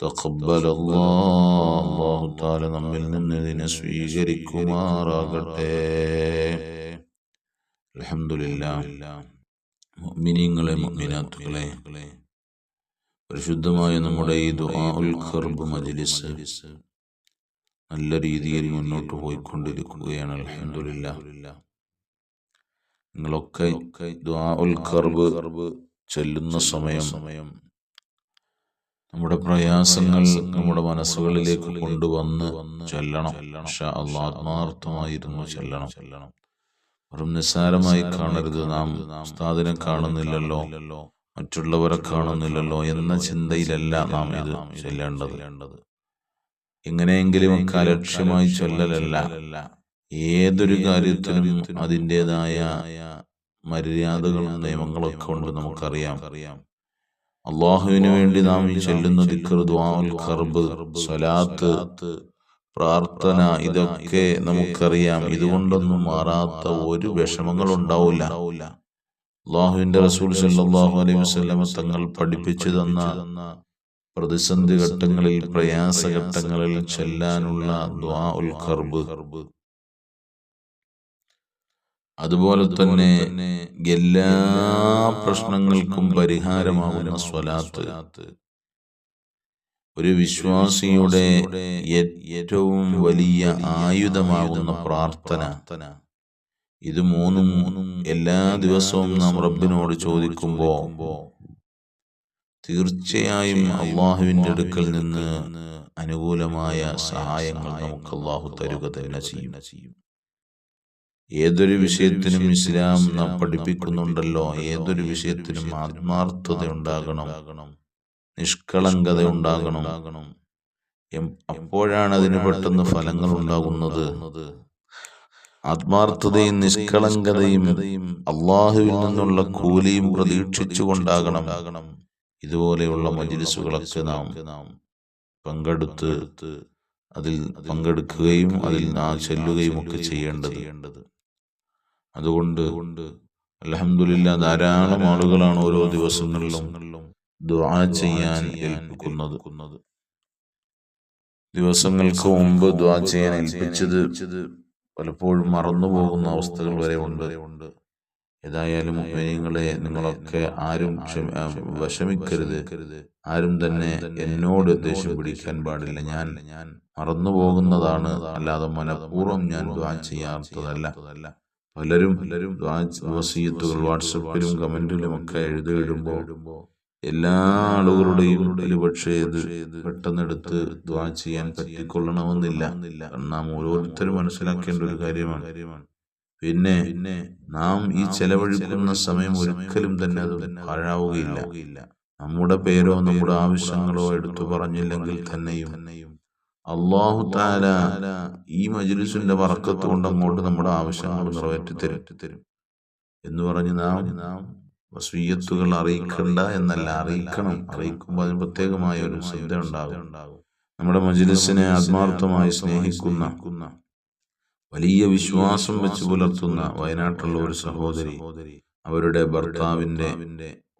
തഖബ്ബൽ അല്ലാഹു തആല നമ്മിൽ നിന്ന് ഇതിനെ സ്വീകരിക്കുമാറാകട്ടെ. അൽഹംദുലില്ലാഹ്. മുഅ്മിനീങ്ങളെ മുഅ്മിനാത്തുകളെ പരിശുദ്ധമായ നമ്മുടെ ഈ ദുആഉൽ ഖർബ് മജ്ലിസ് നല്ല രീതിയിൽ മുന്നോട്ട് പോയിക്കൊണ്ടിരിക്കുകയാണ്. അൽഹംദുലില്ലാഹ്. നിങ്ങളൊക്കെ ദുആഉൽ ഖർബ് ചൊല്ലുന്ന സമയം സമയം നമ്മുടെ പ്രയാസങ്ങൾ നമ്മുടെ മനസ്സുകളിലേക്ക് കൊണ്ടുവന്ന് ചൊല്ലണം. ആത്മാർത്ഥമായിരുന്നു ചെല്ലണം. ചെല്ലണം. വെറും നിസ്സാരമായി കാണരുത് നാം. ഉസ്താദിനെ കാണുന്നില്ലല്ലോ. മറ്റുള്ളവരെ കാണുന്നില്ലല്ലോ എന്ന ചിന്തയിലല്ല നാം ഇത് ചെല്ലേണ്ടത്. എങ്ങനെയെങ്കിലും ഒക്കെ അലക്ഷ്യമായി ചൊല്ലലല്ല. ഏതൊരു കാര്യത്തിനും അതിന്റെതായ മര്യാദകളും നിയമങ്ങളൊക്കെ ഉണ്ട് നമുക്കറിയാം. അറിയാം അള്ളാഹുവിന് വേണ്ടി നാം ഈ ചെല്ലുന്ന ദിക്കർ ദ്വാൽ സ്വലാത്ത് പ്രാർത്ഥന ഇതൊക്കെ നമുക്കറിയാം. ഇതുകൊണ്ടൊന്നും മാറാത്ത ഒരു വിഷമങ്ങൾ ഉണ്ടാവില്ല. അള്ളാഹുവിന്റെ റസൂൽ സല്ലാഹു അലൈഹി വസ്ലമ തങ്ങൾ പഠിപ്പിച്ചു തന്ന പ്രതിസന്ധി ഘട്ടങ്ങളിൽ പ്രയാസഘട്ടങ്ങളിൽ ചെല്ലാനുള്ള ദ്വാ ഉൽ ഖർബ്. അതുപോലെ തന്നെ എല്ലാ പ്രശ്നങ്ങൾക്കും പരിഹാരമാകുന്ന സ്വലാത്ത്. ഒരു വിശ്വാസിയുടെ ഏറ്റവും വലിയ ആയുധമാകുന്ന പ്രാർത്ഥന. ഇത് മൂന്നും മൂന്നും എല്ലാ ദിവസവും നാം റബ്ബിനോട് ചോദിക്കുമ്പോ തീർച്ചയായും അള്ളാഹുവിന്റെ അടുക്കൽ നിന്ന് അനുകൂലമായ സഹായങ്ങൾ നമുക്ക് അള്ളാഹു തരുക തന്നെ ചെയ്യും. ഏതൊരു വിഷയത്തിനും ഇസ്ലാം നാം പഠിപ്പിക്കുന്നുണ്ടല്ലോ. ഏതൊരു വിഷയത്തിനും ആത്മാർത്ഥത ഉണ്ടാകണം. നിഷ്കളങ്കത ഉണ്ടാകണം. അപ്പോഴാണ് അതിന് പെട്ടെന്ന് ഫലങ്ങൾ ഉണ്ടാകുന്നത്. ആത്മാർത്ഥതയും നിഷ്കളങ്കതയും അള്ളാഹുവിൽ നിന്നുള്ള കൂലിയും പ്രതീക്ഷിച്ചുകൊണ്ടാകണം. ഇതുപോലെയുള്ള മജിലിസുകളൊക്കെ നാം പങ്കെടുത്ത് അതിൽ പങ്കെടുക്കുകയും അതിൽ ആ ചെല്ലുകയും ഒക്കെ ചെയ്യേണ്ടത്. അതുകൊണ്ട് അലഹമില്ല ധാരാളം ആളുകളാണ് ഓരോ ദിവസങ്ങളിലും ദുആ ചെയ്യാൻ ഏൽപ്പിക്കുന്നത്. ദിവസങ്ങൾക്ക് മുമ്പ് ദ്വാ ചെയ്യാൻ ഏൽപ്പിച്ചത് പലപ്പോഴും മറന്നു പോകുന്ന അവസ്ഥകൾ വരെ ഉണ്ട്. ഏതായാലും നിങ്ങളെ നിങ്ങളൊക്കെ ആരും വിഷമിക്കരുത്. ആരും തന്നെ എന്നോട് ദേഷ്യം പിടിക്കാൻ പാടില്ല. ഞാൻ ഞാൻ മറന്നു പോകുന്നതാണ് അല്ലാതെ മനഃപൂർവം ഞാൻ ദ്വാ ചെയ്യാത്തതല്ല. പലരും പലരും വസീയത്തുകൾ വാട്സപ്പിലും കമന്റിലും ഒക്കെ എഴുതിയിടുമ്പോൾ എല്ലാ ആളുകളുടെയും ഒരുപക്ഷെ ഇത് പെട്ടെന്നെടുത്ത് ദ്വാ ചെയ്യാൻ പറ്റിക്കൊള്ളണമെന്നില്ല. നാം ഓരോരുത്തരും മനസ്സിലാക്കേണ്ട ഒരു കാര്യമാണ്. പിന്നെ പിന്നെ നാം ഈ ചെലവഴിക്കുന്ന സമയം ഒരിക്കലും തന്നെ അത് പാഴാവുകയില്ല. നമ്മുടെ പേരോ നമ്മുടെ ആവശ്യങ്ങളോ എടുത്തു പറഞ്ഞില്ലെങ്കിൽ തന്നെയും അള്ളാഹു താല ഈ മജ്ലിസിന്റെ വറക്കത്ത് കൊണ്ട് അങ്ങോട്ട് നമ്മുടെ ആവശ്യങ്ങൾ നിറവേറ്റി തരും എന്ന് പറഞ്ഞ് നാം നാം വസ്വീയത്തുകൾ അറിയിക്കണ്ട എന്നല്ല അറിയിക്കണം. അറിയിക്കുമ്പോൾ അതിന് പ്രത്യേകമായ ഒരു ശ്രദ്ധ ഉണ്ടാകും. നമ്മുടെ മജ്ലിസിനെ ആത്മാർത്ഥമായി സ്നേഹിക്കുന്ന വലിയ വിശ്വാസം വെച്ച് പുലർത്തുന്ന വയനാട്ടിലുള്ള ഒരു സഹോദരി അവരുടെ ഭർത്താവിന്റെ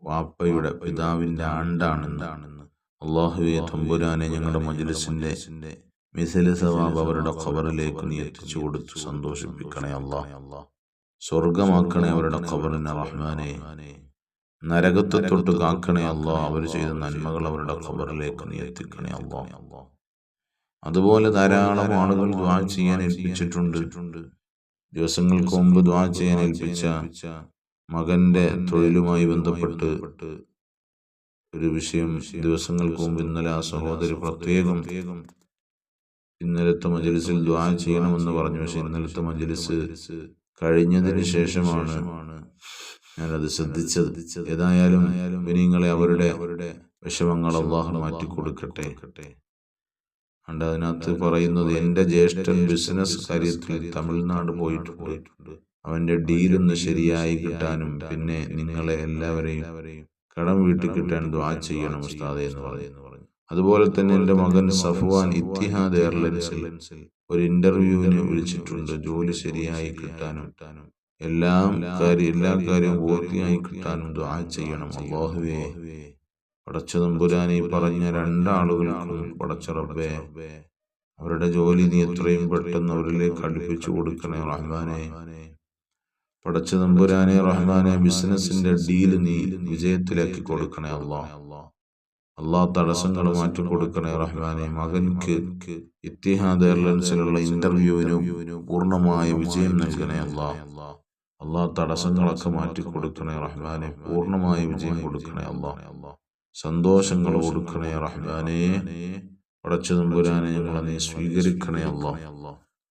വാപ്പയുടെ പിതാവിന്റെ ആണ്ടാണെന്നാണെന്ന് അള്ളാഹുവെ തമ്പുരാനെ ഞങ്ങളുടെ മജിലിസിന്റെ മിസല സവാബ് അവരുടെ ഖബറിലേക്ക് നീ എത്തിച്ചു കൊടുത്ത് സന്തോഷിപ്പിക്കണേ അള്ളാഹ് സ്വർഗമാക്കണേ അവരുടെ ഖബറിനെ റഹ്മാനെ. നരകത്തെ തൊട്ട് കാക്കണേ അള്ളാഹ് അവർ ചെയ്ത നന്മകൾ അവരുടെ ഖബറിലേക്ക് നീ എത്തിക്കണേ അള്ളാഹ് അതുപോലെ ധാരാളം ആളുകൾ ദ്വാ ചെയ്യാൻ ഏൽപ്പിച്ചിട്ടുണ്ട്. ദിവസങ്ങൾക്ക് മുമ്പ് ദ്വാ ചെയ്യാൻ ഏൽപ്പിച്ച മകന്റെ തൊഴിലുമായി ബന്ധപ്പെട്ട് ഒരു വിഷയം ദിവസങ്ങൾക്ക് മുമ്പ് ഇന്നലെ ആ സഹോദരി പ്രത്യേകം ഇന്നലത്തെ മജലിസിൽ ദ്വാ ചെയ്യണമെന്ന് പറഞ്ഞു. പക്ഷെ ഇന്നലത്തെ മജലിസ് കഴിഞ്ഞതിന് ശേഷമാണ് ഞാനത് ശ്രദ്ധിച്ചത്. ഏതായാലും വിനീങ്ങളെ അവരുടെ അവരുടെ വിഷമങ്ങൾ അള്ളാഹു മാറ്റി കൊടുക്കട്ടെ അണ്ട് അതിനകത്ത് പറയുന്നത് എന്റെ ജ്യേഷ്ഠൻ ബിസിനസ് കാര്യത്തിൽ തമിഴ്നാട് പോയിട്ട് പോയിട്ടുണ്ട്. അവന്റെ ഡീലൊന്ന് ശരിയായി കിട്ടാനും പിന്നെ നിങ്ങളെ എല്ലാവരെയും കടം വീട്ടിൽ കിട്ടാൻ ദ്വാ ചെയ്യണം ഉസ്താദെ എന്ന് പറയുന്നു അതുപോലെ തന്നെ എന്റെ മകൻ സഫ്വാൻ ഇത്തിഹാദ് എയർലൈൻസിൽ ഒരു ഇന്റർവ്യൂവിന് വിളിച്ചിട്ടുണ്ട്. ജോലി ശരിയായി കിട്ടാനും. എല്ലാം കാര്യം എല്ലാ കാര്യവും പൂർത്തിയായി കിട്ടാനും ദ്വാ ചെയ്യണം. അള്ളാഹുവേ. പടച്ച തമ്പുരാനി പറഞ്ഞ രണ്ടാളുകൾക്കും പടച്ച റബ്ബേ അവരുടെ ജോലി നീ എത്രയും പെട്ടെന്ന് അവരിലേക്ക് അടുപ്പിച്ചു കൊടുക്കണേ റഹ്മാനെ. പടച്ച നമ്പുരാനെ റഹ്മാനെ ബിസിനസിന്റെ ഡീൽ നീ വിജയത്തിലേക്ക് കൊടുക്കണേ അള്ളാഹ് അള്ളാഹ് തടസ്സങ്ങൾ മാറ്റി കൊടുക്കണേ റഹ്മാനെ. മകൻക്ക് ഇത്തിഹാദ് എയർലൈൻസിലുള്ള ഇന്റർവ്യൂവിനും പൂർണമായ വിജയം നൽകണേ അള്ളാഹ് അള്ളാഹ് തടസ്സങ്ങളൊക്കെ മാറ്റി കൊടുക്കണേ റഹ്മാനെ. പൂർണമായ വിജയം കൊടുക്കണേ അള്ളാഹ് സന്തോഷങ്ങൾ കൊടുക്കണേ റഹ്മാനെ. പടച്ചു നമ്പുരാനെ ഞങ്ങളെ നീ സ്വീകരിക്കണേ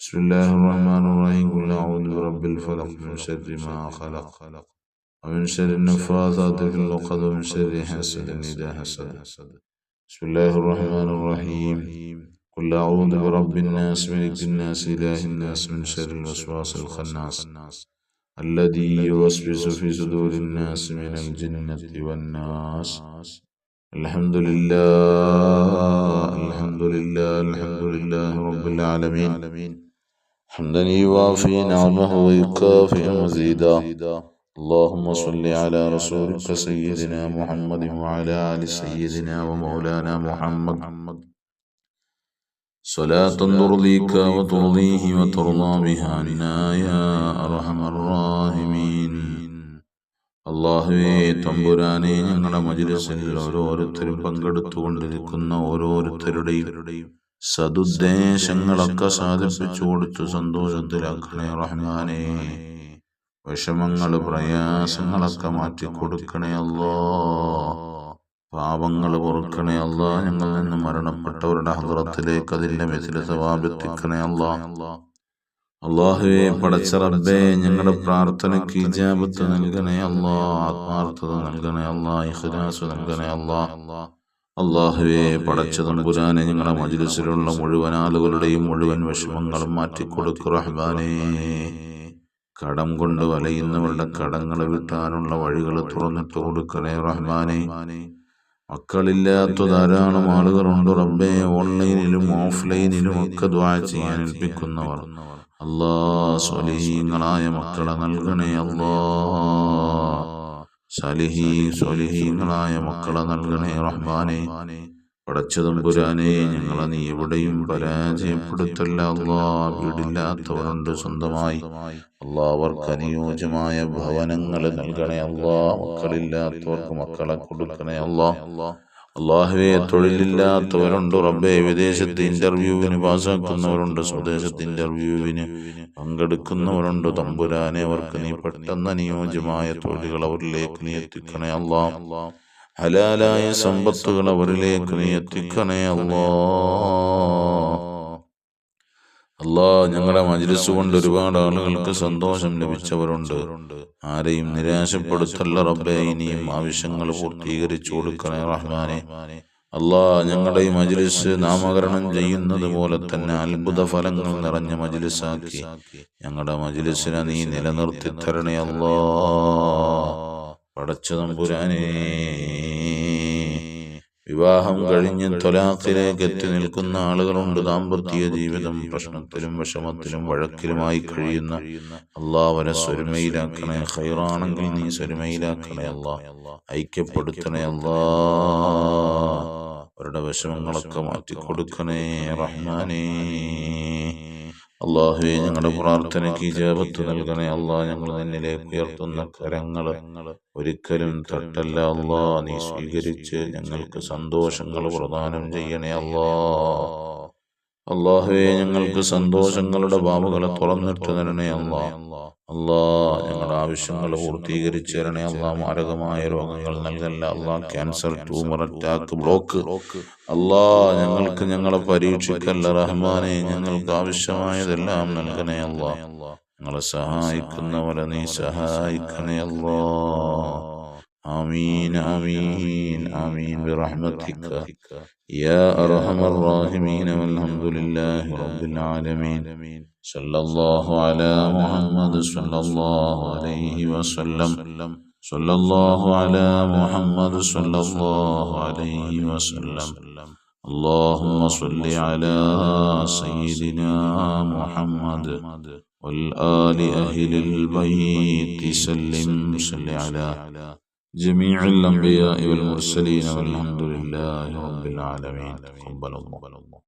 بسم الله الرحمن الرحيم. قل أعوذ برب الفلق من شر ما خلق ومن شر النفاثات في العقد ومن شر حاسد إذا حسد. بسم الله الرحمن الرحيم. قل أعوذ برب الناس ملك الناس إله الناس من شر الوسواس الخناس الذي يوسوس في صدور الناس من الجنة والناس. الحمد لله الحمد لله الحمد لله رب العالمين. حمدا يوافي نعمه ويكافئ مزيدا اللهم صل على رسولك سيدنا محمد وعلى آل سيدنا ومولانا محمد صلاة ترضيك وترضيه وترضى بها عنا يا أرحم الراحمين അള്ളാഹുവേ തമ്പുരാനെ ഞങ്ങളുടെ മജിലിസിൽ ഓരോരുത്തരും പങ്കെടുത്തുകൊണ്ടിരിക്കുന്ന ഓരോരുത്തരുടെയും സതുദ്ദേശങ്ങളൊക്കെ സാധിപ്പിച്ചു കൊടുത്തു സന്തോഷത്തിലാക്കണേ റഹ്മാനെ. വിഷമങ്ങൾ പ്രയാസങ്ങളൊക്കെ മാറ്റി കൊടുക്കണേ അല്ലോ പാപങ്ങൾ പൊറുക്കണേ അല്ല ഞങ്ങളിൽ നിന്ന് മരണപ്പെട്ടവരുടെ ഹൃദയത്തിലേക്ക് അതിന്റെ മെസിലെ സവാബെത്തിക്കണേ അല്ലാ അള്ളാഹുവെ പടച്ച റബ്ബേ ഞങ്ങളുടെ പ്രാർത്ഥനയ്ക്ക് ഇജാബത്ത് നൽകണേ അല്ലാ ആത്മാർത്ഥത നൽകണേ അല്ലാ ഇഹ്ലാസ് നൽകണേ അല്ലാ അള്ളാഹുവെ പടച്ച തമ്പുരാനെ ഞങ്ങളുടെ മജിലിസിലുള്ള മുഴുവൻ ആളുകളുടെയും മുഴുവൻ വിഷമങ്ങളും മാറ്റിക്കൊടുക്കു റഹ്ബാനേ കടം കൊണ്ട് വലയുന്നവരുടെ കടങ്ങൾ വിട്ടാനുള്ള വഴികൾ തുറന്നിട്ട് കൊടുക്കണേ റഹ്മാനെ. മക്കളില്ലാത്ത ധാരാളം ആളുകളുണ്ട് റബ്ബെ. ഓൺലൈനിലും ഓഫ്ലൈനിലും ഒക്കെ ദ്വാ ചെയ്യാൻ ഏൽപ്പിക്കുന്നവർ അള്ളാ സ്വലീങ്ങളായ മക്കളെ നൽകണേ അല്ലാ. സലിഹീ സ്വലിഹീങ്ങളായ മക്കളെ നൽകണേ റഹ്മാനെ. പടച്ചതമ്പുരാനെ ഞങ്ങളെ നീ എവിടെയും പരാജയപ്പെടുത്തല്ല. അള്ളാടില്ലാത്തവരുണ്ട് സ്വന്തമായി. അള്ളാവർക്ക് അവർക്ക് അനുയോജ്യമായ ഭവനങ്ങൾ നൽകണേ അള്ളാ മക്കളില്ലാത്തവർക്ക് മക്കളെ കൊടുക്കണേ അല്ലാ. അള്ളാഹുവെ തൊഴിലില്ലാത്തവരുണ്ട് റബ്ബെ. വിദേശത്ത് ഇന്റർവ്യൂവിന് പാസ്സാക്കുന്നവരുണ്ട് സ്വദേശത്ത് ഇന്റർവ്യൂവിന് പങ്കെടുക്കുന്നവരുണ്ട്. തമ്പുരാനെ അവർക്ക് നീ പെട്ടെന്ന് അനുയോജ്യമായ തൊഴിലുകൾ അവരിലേക്ക് നീ എത്തിക്കണേ അള്ളാഹ്. ഹലാലായ സമ്പത്തുകൾ അവരിലേക്ക് നീ എത്തിക്കണേ അല്ലാ അല്ലാ ഞങ്ങളുടെ മജ്ലിസ് കൊണ്ട് ഒരുപാട് ആളുകൾക്ക് സന്തോഷം ലഭിച്ചവരുണ്ട്. ആരെയും നിരാശപ്പെടുത്തല്ല റബ്ബെ ഇനിയും ആവശ്യങ്ങൾ പൂർത്തീകരിച്ചു കൊടുക്കണേ റഹ്മാനെ. അല്ലാ ഞങ്ങളുടെ ഈ മജ്ലിസ് നാമകരണം ചെയ്യുന്നത് പോലെ തന്നെ അത്ഭുത ഫലങ്ങൾ നിറഞ്ഞ മജ്ലിസാക്കി. ഞങ്ങളുടെ മജ്ലിസിനെ നീ നിലനിർത്തി തരണേ അല്ലാ. പടച്ചു തമ്പുരാനേ. വിവാഹം കഴിഞ്ഞ് തൊലാഖിലേക്ക് എത്തി നിൽക്കുന്ന ആളുകളുണ്ട്. ദാമ്പത്യ ജീവിതം പ്രശ്നത്തിലും വിഷമത്തിലും വഴക്കിലുമായി കഴിയുന്ന അള്ളാവരെ സ്വരുമയിലാക്കണേ. ഹൈറാണെങ്കിൽ നീ സ്വരുമയിലാക്കണേ അല്ലാ ഐക്യപ്പെടുത്തണേ അള്ളാ. അവരുടെ വിഷമങ്ങളൊക്കെ മാറ്റിക്കൊടുക്കണേ. റഹ്മാനേ. അള്ളാഹുവെ ഞങ്ങളുടെ പ്രാർത്ഥനയ്ക്ക് ഇജാബത്ത് നൽകണേ. അള്ളാഹ് ഞങ്ങൾ നിന്നിലേക്ക് ഉയർത്തുന്ന കരങ്ങൾ ഒരിക്കലും തട്ടല്ല. അള്ളാ നീ സ്വീകരിച്ച് ഞങ്ങൾക്ക് സന്തോഷങ്ങൾ പ്രദാനം ചെയ്യണേ. അള്ളാ അള്ളാഹുവെ ഞങ്ങൾക്ക് സന്തോഷങ്ങളുടെ ബാബുകളെ തുറന്നിട്ട് തരണേ അള്ളാ. അള്ളാ. ഞങ്ങളുടെ ആവശ്യങ്ങൾ പൂർത്തീകരിച്ചു തരണേ അള്ളാ. മാരകമായ രോഗങ്ങൾ നൽകല്ല. Allah cancer tumour attack block Allah ഞങ്ങൾക്ക് ഞങ്ങളെ പരീക്ഷിക്കല്ല റഹ്മാനെ. ഞങ്ങൾക്ക് ആവശ്യമായതെല്ലാം നൽകണേ അള്ളാ. ഞങ്ങളെ സഹായിക്കുന്നവരെ നീ സഹായിക്കണേ അള്ളാ. ആമീൻ ആമീൻ. آمين برحمتك يا أرحم الراحمين والحمد لله رب العالمين صلى الله على محمد صلى الله عليه وسلم صلى الله على محمد صلى الله عليه وسلم اللهم صل على سيدنا محمد والآل أهل البيت سلم صل على جميع الأنبياء والمرسلين والحمد لله رب العالمين. تقبل الله.